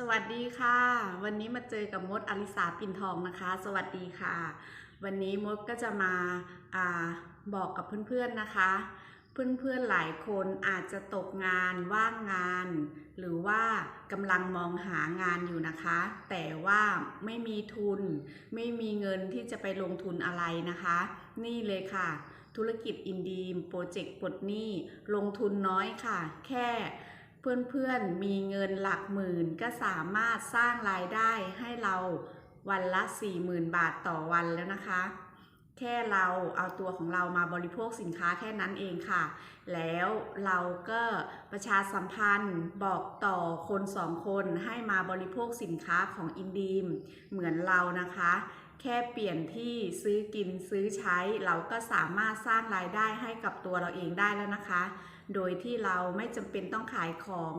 สวัสดีค่ะ วันนี้มาเจอกับมดอลิสาปินทองนะคะ สวัสดีค่ะ วันนี้มดก็จะมาอาบอกกับเพื่อนๆนะคะ เพื่อนๆหลายคนอาจจะตกงานว่างงาน หรือว่ากำลังมองหางานอยู่นะคะ แต่ว่าไม่มีทุน ไม่มีเงินที่จะไปลงทุนอะไรนะคะ นี่เลยค่ะ ธุรกิจอินดีมโปรเจกต์ปลดหนี้ลงทุนน้อยค่ะ แค่ เพื่อนๆมีเงินหลักหมื่นก็สามารถสร้างรายได้ให้เราวันละ 40,000 บาทต่อวันแล้วนะคะ แค่เราเอาตัวของเรามาบริโภคสินค้าแค่นั้นเองค่ะ แล้วเราก็ประชาสัมพันธ์บอกต่อคนสองคนให้มาบริโภคสินค้าของอินดีมเหมือนเรานะคะ แค่เปลี่ยนที่ซื้อกินซื้อใช้ เราก็สามารถสร้างรายได้ให้กับตัวเราเองได้แล้วนะคะ โดยที่เราไม่จำเป็นต้องขายของ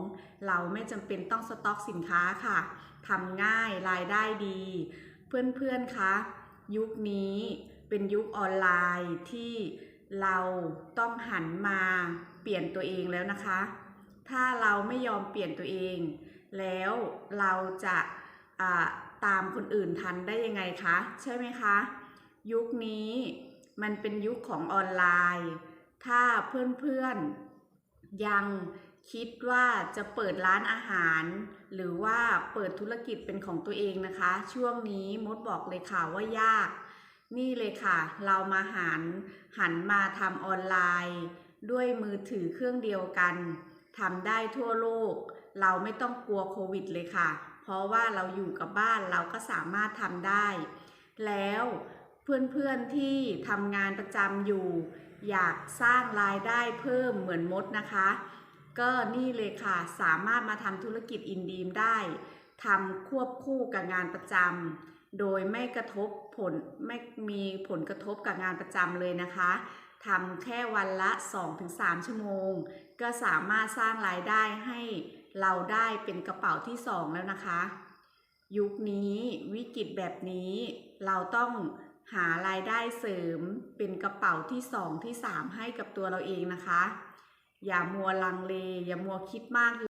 เราไม่จำเป็นต้องสต็อกสินค้าค่ะทำง่ายรายได้ดี เพื่อนๆคะยุคนี้เป็นยุคออนไลน์ที่เราต้องหันมาเปลี่ยนตัวเองแล้วนะคะ ถ้าเราไม่ยอมเปลี่ยนตัวเอง แล้วเราจะอ่าตามคนอื่นทันได้ยังไงคะ ใช่ไหมคะ ยุคนี้มันเป็นยุคของออนไลน์ ถ้าเพื่อนๆ ยังคิดว่าจะเปิดร้านอาหาร หรือว่าเปิดธุรกิจเป็นของตัวเองนะคะ ช่วงนี้มดบอกเลยค่ะว่ายาก นี่เลยค่ะ เรามาหันหันมาทำออนไลน์ ด้วยมือถือเครื่องเดียวกันทำได้ทั่วโลก เราไม่ต้องกลัวโควิดเลยค่ะ เพราะว่าเราอยู่กับบ้านเราก็สามารถทำได้ แล้วเพื่อนๆที่ทำงานประจำอยู่ อยากสร้างรายได้เพิ่มเหมือนมดนะคะ ก็นี่เลยค่ะสามารถมาทำธุรกิจอินดีมได้ทำควบคู่กับงานประจำโดยไม่กระทบผลไม่มีผลกระทบกับงานประจำเลยนะคะทำแค่วันละ 2-3 ชั่วโมง ก็สามารถสร้างรายได้ให้เราได้เป็นกระเป๋าที่ 2 แล้วนะคะ ยุคนี้วิกฤตแบบนี้เราต้อง หารายได้เสริมเป็นกระเป๋าที่สองที่สามให้กับตัวเราเองนะคะ อย่ามัวลังเล อย่ามัวคิดมาก